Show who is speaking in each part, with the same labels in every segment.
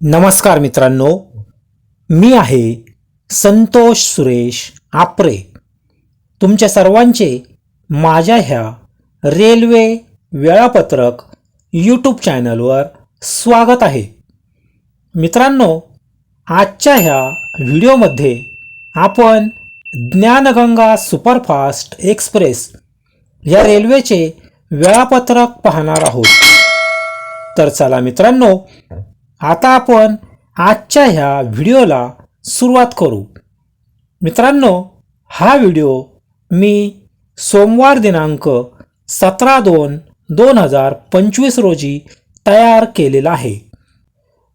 Speaker 1: नमस्कार मित्रांनो मी आहे संतोष सुरेश आपरे. तुमच्या सर्वांचे माझ्या ह्या रेल्वे वेळापत्रक यूट्यूब चॅनलवर स्वागत आहे. मित्रांनो आजच्या ह्या व्हिडिओमध्ये आपण ज्ञानगंगा सुपरफास्ट एक्सप्रेस या रेल्वेचे वेळापत्रक पाहणार आहोत. तर चला मित्रांनो आता आपण आजच्या ह्या व्हिडिओला सुरुवात करू. मित्रांनो हा व्हिडिओ मी सोमवार दिनांक सतरा दोन दोन हजार पंचवीस रोजी तयार केलेला आहे.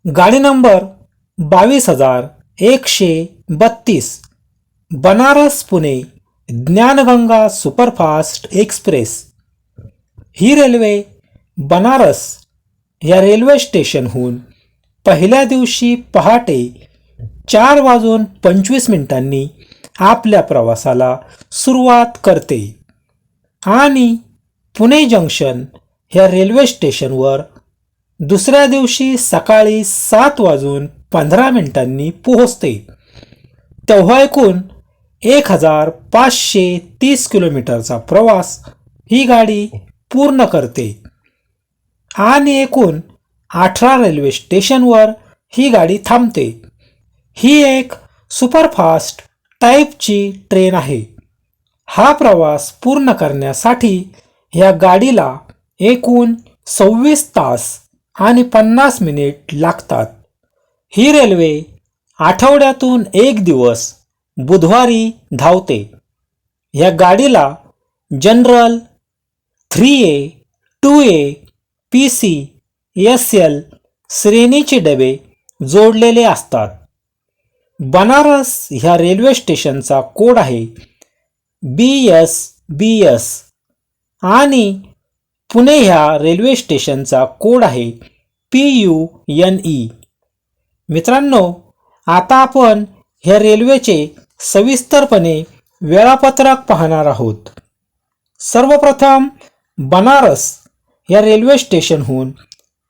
Speaker 1: गाडी नंबर बावीस हजार एकशे बत्तीस बनारस पुणे ज्ञानगंगा सुपरफास्ट एक्सप्रेस. ही रेल्वे बनारस या रेल्वे स्टेशनहून पहिल्या दिवशी पहाटे चार वाजून पंचवीस मिनिटांनी आपल्या प्रवासाला सुरुवात करते. आणि पुणे जंक्शन ह्या रेल्वे स्टेशनवर दुसऱ्या दिवशी सकाळी सात वाजून पंधरा मिनिटांनी पोहोचते. तेव्हा एकूण एक हजार पाचशे तीस किलोमीटरचा प्रवास ही गाडी पूर्ण करते. आणि एकूण अठरा रेल्वे स्टेशनवर ही गाडी थांबते. ही एक सुपरफास्ट टाईपची ट्रेन आहे. हा प्रवास पूर्ण करण्यासाठी या गाडीला एकूण सव्वीस तास आणि पन्नास मिनिट लागतात. ही रेल्वे आठवड्यातून एक दिवस बुधवारी धावते. या गाडीला general three A two A P C S L श्रेणीचे डबे जोडलेले असतात. बनारस ह्या रेल्वे स्टेशनचा कोड आहे बी एस बी एस आणि पुणे ह्या रेल्वे स्टेशनचा कोड आहे पी यू एन ई. मित्रांनो आता आपण ह्या रेल्वेचे सविस्तरपणे वेळापत्रक पाहणार आहोत. सर्वप्रथम बनारस या रेल्वे स्टेशनहून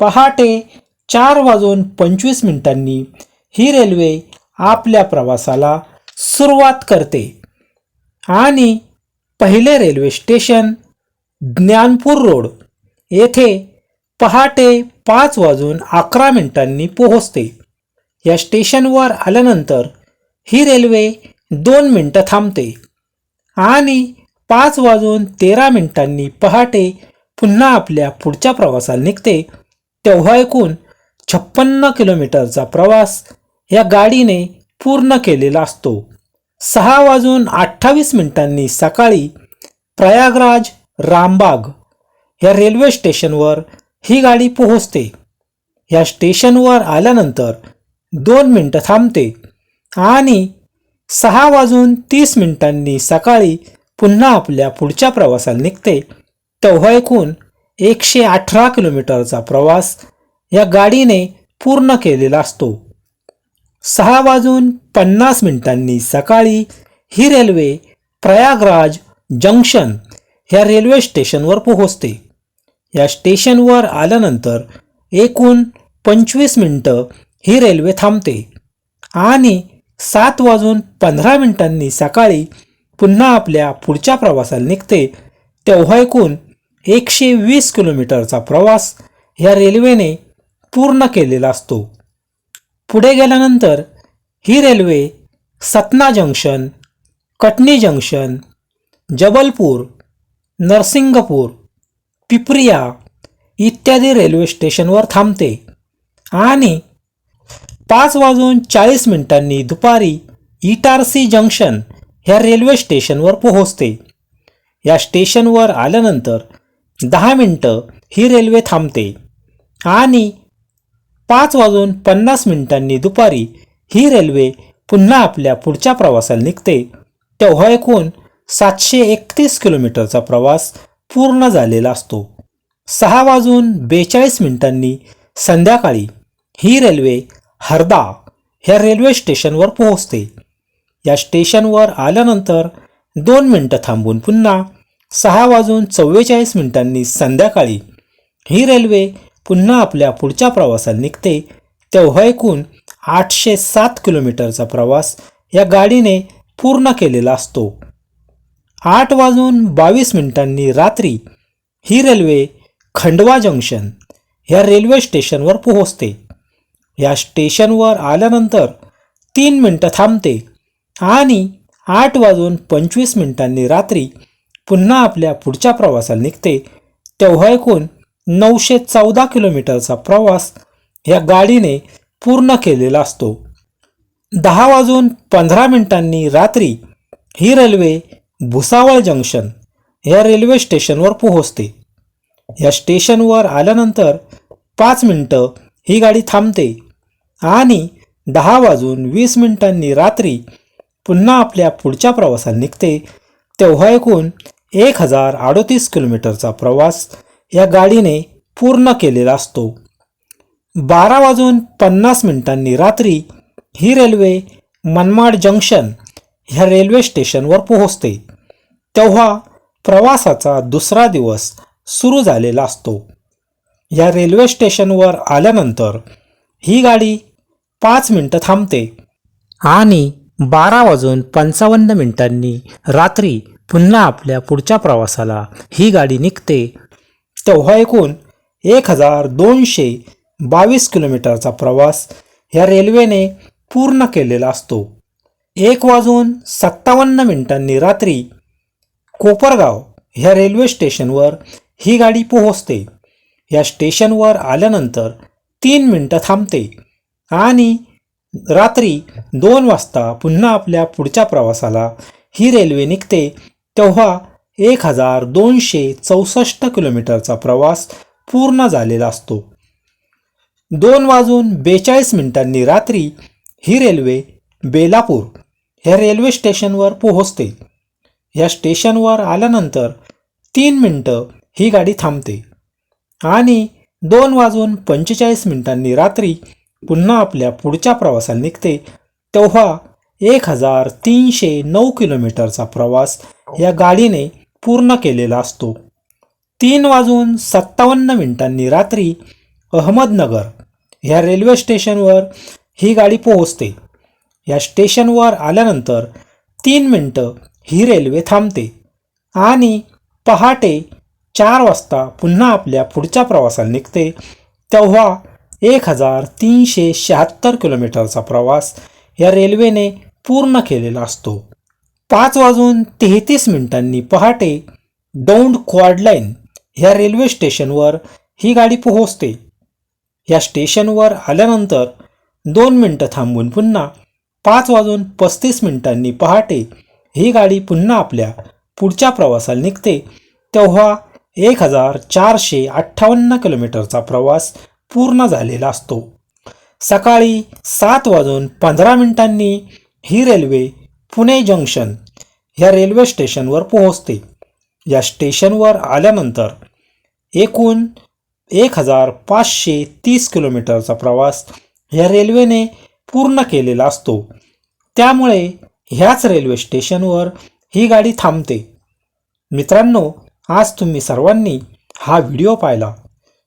Speaker 1: पहाटे चार वाजून पंचवीस मिनिटांनी ही रेल्वे आपल्या प्रवासाला सुरुवात करते. आणि पहिले रेल्वे स्टेशन ज्ञानपूर रोड येथे पहाटे पाच वाजून अकरा मिनिटांनी पोहोचते. या स्टेशनवर आल्यानंतर ही रेल्वे दोन मिनटं थांबते. आणि पाच वाजून तेरा मिनिटांनी पहाटे पुन्हा आपल्या पुढच्या प्रवासाला निघते. तेव्हा एकूण छप्पन्न किलोमीटरचा प्रवास या गाडीने पूर्ण केलेला असतो. सहा वाजून अठ्ठावीस मिनिटांनी सकाळी प्रयागराज रामबाग या रेल्वे स्टेशनवर ही गाडी पोहोचते. या स्टेशनवर आल्यानंतर दोन मिनटं थांबते आणि सहा वाजून तीस मिनिटांनी सकाळी पुन्हा आपल्या पुढच्या प्रवासाला निघते. तेव्हा एकूण एकशे अठरा किलोमीटरचा प्रवास या गाडीने पूर्ण केलेला असतो. सहा वाजून पन्नास मिनिटांनी सकाळी ही रेल्वे प्रयागराज जंक्शन ह्या रेल्वे स्टेशनवर पोहोचते. या स्टेशनवर आल्यानंतर एकूण पंचवीस मिनटं ही रेल्वे थांबते आणि सात वाजून पंधरा मिनिटांनी सकाळी पुन्हा आपल्या पुढच्या प्रवासाला निघते तेव्हा एकूण एकशे वीस किलोमीटरचा प्रवास ह्या रेल्वेने पूर्ण केलेला असतो. पुढे गेल्यानंतर ही railway Satna junction Katni junction Jabalpur Narsinghpur Pipariya इत्यादी रेल्वे स्टेशनवर थांबते आणि पाच वाजून चाळीस मिनिटांनी दुपारी इटारसी जंक्शन ह्या रेल्वे स्टेशनवर पोहोचते. या स्टेशनवर आल्यानंतर दहा मिनटं ही रेल्वे थांबते. आणि पाच वाजून पन्नास मिनिटांनी दुपारी ही रेल्वे पुन्हा आपल्या पुढच्या प्रवासाला निघते. तेव्हा एकूण सातशे एकतीस किलोमीटरचा प्रवास पूर्ण झालेला असतो. सहा वाजून बेचाळीस मिनिटांनी संध्याकाळी ही रेल्वे हरदा ह्या रेल्वे स्टेशनवर पोहोचते. या स्टेशनवर आल्यानंतर दोन मिनटं थांबून पुन्हा सहा वाजून चव्वेचाळीस मिनिटांनी संध्याकाळी ही रेल्वे पुन्हा आपल्या पुढच्या प्रवासाला निघते तेव्हा एकूण आठशे सात किलोमीटरचा प्रवास या गाडीने पूर्ण केलेला असतो. आठ वाजून बावीस मिनिटांनी रात्री ही रेल्वे खंडवा जंक्शन ह्या रेल्वे स्टेशनवर पोहोचते. या स्टेशनवर आल्यानंतर तीन मिनटं थांबते आणि आठ वाजून पंचवीस मिनिटांनी रात्री पुन्हा आपल्या पुढच्या प्रवासाला निघते तेव्हा एकूण नऊशे चौदा किलोमीटरचा प्रवास या गाडीने पूर्ण केलेला असतो. दहा वाजून पंधरा मिनिटांनी रात्री ही रेल्वे भुसावळ जंक्शन या रेल्वे स्टेशनवर पोहोचते. या स्टेशनवर आल्यानंतर पाच मिनटं ही गाडी थांबते आणि दहा वाजून वीस मिनिटांनी रात्री पुन्हा आपल्या पुढच्या प्रवासाला निघते तेव्हा एकूण एक हजार अडोतीस किलोमीटरचा प्रवास या गाडीने पूर्ण केलेला असतो. बारा वाजून पन्नास मिनिटांनी रात्री ही रेल्वे मनमाड जंक्शन ह्या रेल्वे स्टेशनवर पोहोचते. तेव्हा प्रवासाचा दुसरा दिवस सुरू झालेला असतो. या रेल्वे स्टेशनवर आल्यानंतर ही गाडी पाच मिनटं थांबते आणि बारा वाजून पंचावन्न मिनिटांनी रात्री पुन्हा आपल्या पुढच्या प्रवासाला ही गाडी निघते. तेव्हा एकूण एक हजार दोनशे बावीस किलोमीटरचा प्रवास ह्या रेल्वेने पूर्ण केलेला असतो. एक वाजून सत्तावन्न मिनिटांनी रात्री कोपरगाव ह्या रेल्वे स्टेशनवर ही गाडी पोहोचते. या स्टेशनवर आल्यानंतर तीन मिनटं थांबते आणि रात्री दोन वाजता पुन्हा आपल्या पुढच्या प्रवासाला ही रेल्वे निघते. तेव्हा एक हजार दोनशे चौसष्ट किलोमीटरचा प्रवास पूर्ण झालेला असतो. दोन वाजून बेचाळीस मिनिटांनी रात्री ही रेल्वे बेलापूर ह्या रेल्वे स्टेशनवर पोहोचते. ह्या स्टेशनवर आल्यानंतर तीन मिनटं ही गाडी थांबते. आणि दोन वाजून पंचेचाळीस मिनिटांनी रात्री पुन्हा आपल्या पुढच्या प्रवासाला निघते तेव्हा एक हजार तीनशे नऊ किलोमीटरचा प्रवास या गाडीने पूर्ण केलेला असतो. तीन वाजून सत्तावन्न मिनिटांनी रात्री अहमदनगर ह्या रेल्वे स्टेशनवर ही गाडी पोहोचते. या स्टेशनवर आल्यानंतर तीन मिनटं ही रेल्वे थांबते आणि पहाटे चार वाजता पुन्हा आपल्या पुढच्या प्रवासाला निघते तेव्हा एक हजार तीनशे शहात्तर किलोमीटरचा प्रवास या रेल्वेने पूर्ण केलेला असतो. पाच वाजून तेहतीस मिनिटांनी पहाटे दौंड क्वाडलाईन ह्या रेल्वे स्टेशनवर ही गाडी पोहोचते. या स्टेशनवर आल्यानंतर दोन मिनटं थांबून पुन्हा पाच वाजून पस्तीस मिनिटांनी पहाटे ही गाडी पुन्हा आपल्या पुढच्या प्रवासाला निघते. तेव्हा एक हजार चारशे अठ्ठावन्न किलोमीटरचा प्रवास पूर्ण झालेला असतो. सकाळी सात वाजून पंधरा मिनिटांनी ही रेल्वे पुणे जंक्शन ह्या रेल्वे स्टेशनवर पोहोचते. या स्टेशनवर आल्यानंतर एकूण एक हजार पाचशे तीस किलोमीटरचा प्रवास ह्या रेल्वेने पूर्ण केलेला असतो. त्यामुळे ह्याच रेल्वे स्टेशनवर ही गाडी थांबते. मित्रांनो आज तुम्ही सर्वांनी हा व्हिडिओ पाहिला.